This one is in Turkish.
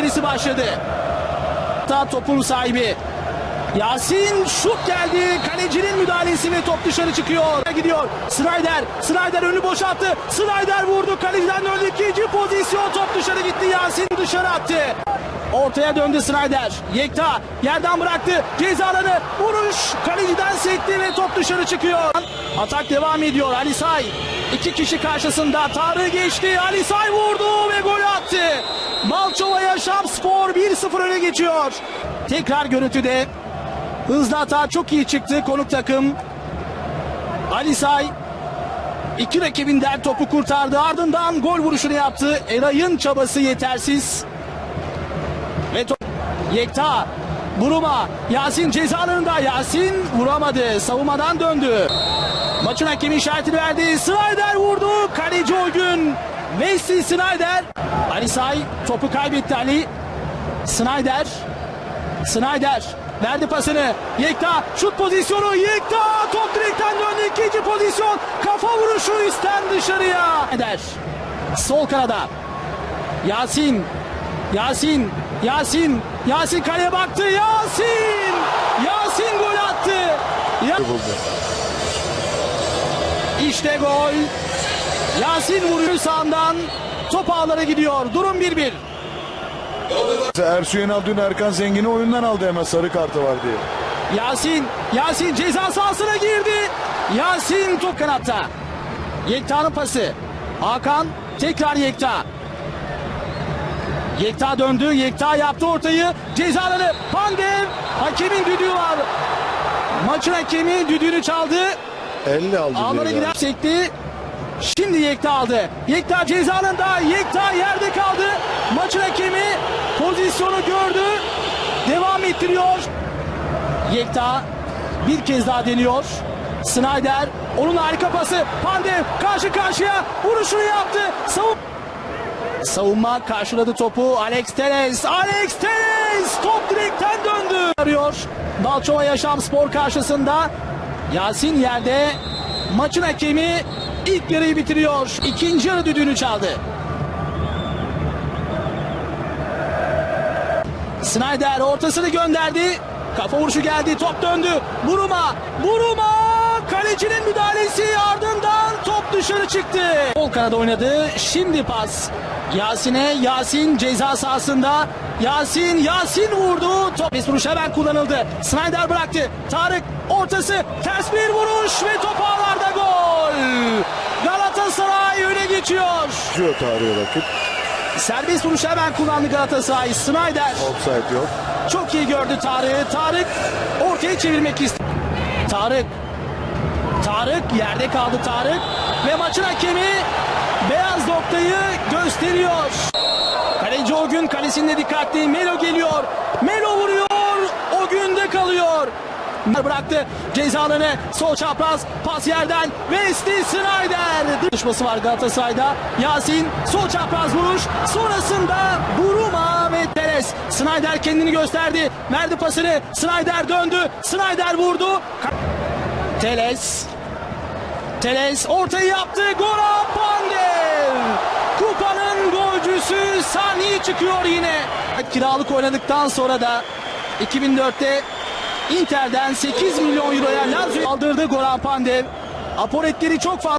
mücadelesi başladı. Ta topun sahibi. Yasin şut geldi. Kalecinin müdahalesi ve top dışarı çıkıyor. Gidiyor. Snyder. Snyder önü boşalttı. Snyder vurdu. Kaleciden döndü. İkinci pozisyon. Top dışarı gitti. Yasin dışarı attı. Ortaya döndü Snyder. Yekta yerden bıraktı. Ceza alanı vuruş. Kaleciden sekti ve top dışarı çıkıyor. Atak devam ediyor. Ali Say. İki kişi karşısında. Tarık geçti. Ali Say vurdu ve gol attı. Balçova Yaşam Spor 1-0 öne geçiyor. Tekrar görüntüde hızlı hata çok iyi çıktı konuk takım. Ali Say iki rakibinden topu kurtardı. Ardından gol vuruşunu yaptı. Eray'ın çabası yetersiz. Ve top Yekta Buruma Yasin cezalarında Yasin vuramadı. Savunmadan döndü. Maçın hakemi işaretini verdi. Snyder vurdu. Kaleci o gün. Wesley Snyder. Ali Say topu kaybetti Ali. Snyder. Snyder verdi pasını. Yekta şut pozisyonu. Yekta top direkten döndü. İkinci pozisyon. Kafa vuruşu üstten dışarıya. Eder. Sol kanada. Yasin. Yasin. Yasin. Yasin kaleye baktı. Yasin. Yasin gol attı. Ya- İşte gol. Yasin vuruyor sağından. Top ağlara gidiyor. Durum 1-1. Ersu Yenal dün Erkan Zengin'i oyundan aldı hemen sarı kartı var diye. Yasin, Yasin ceza sahasına girdi. Yasin top kanatta. Yekta'nın pası. Hakan tekrar Yekta. Yekta döndü. Yekta yaptı ortayı. Cezaları Pandev. Hakemin düdüğü var. Maçın hakemi düdüğünü çaldı. 50 aldı Ağlara gider sekti. Şimdi Yekta aldı. Yekta cezanında. Yekta yerde kaldı. Maçın hakemi pozisyonu gördü. Devam ettiriyor. Yekta bir kez daha deniyor. Snyder onun harika pası. Pandev karşı karşıya vuruşunu yaptı. Savun Savunma karşıladı topu. Alex Teres. Alex Teres top direkten döndü. Arıyor. Balçova Yaşam Spor karşısında. Yasin yerde. Maçın hakemi ilk yarıyı bitiriyor. İkinci yarı düdüğünü çaldı. Snyder ortasını gönderdi. Kafa vuruşu geldi. Top döndü. Buruma. Buruma. Kalecinin müdahalesi ardından top dışarı çıktı. Sol kanada oynadı. Şimdi pas. Yasin'e. Yasin ceza sahasında. Yasin. Yasin vurdu. Top Pes vuruş hemen kullanıldı. Snyder bıraktı. Tarık ortası. Ters bir vuruş ve top ağlarda gol. Galatasaray öne geçiyor. Düşüyor tarihe rakip. Serbest vuruş hemen kullandı Galatasaray. Snyder. Offside yok. Çok iyi gördü Tarık'ı. Tarık ortaya çevirmek istedi. Tarık. Tarık yerde kaldı Tarık. Ve maçın hakemi beyaz noktayı gösteriyor. Kaleci o gün kalesinde dikkatli. Melo geliyor. Melo vuruyor. O günde kalıyor. Bıraktı. Cezalarını sol çapraz pas yerden Wesley Snyder düşması var Galatasaray'da. Yasin sol çapraz vuruş. Sonrasında Buruma ve Teres. Snyder kendini gösterdi. Verdi pasını. Snyder döndü. Snyder vurdu. Teles Teles ortayı yaptı. Goran Pandev. Kupanın golcüsü sahneye çıkıyor yine. Kiralık oynadıktan sonra da 2004'te Inter'den 8 milyon euroya Lazio aldırdı Goran Pandev. Apoletleri çok fazla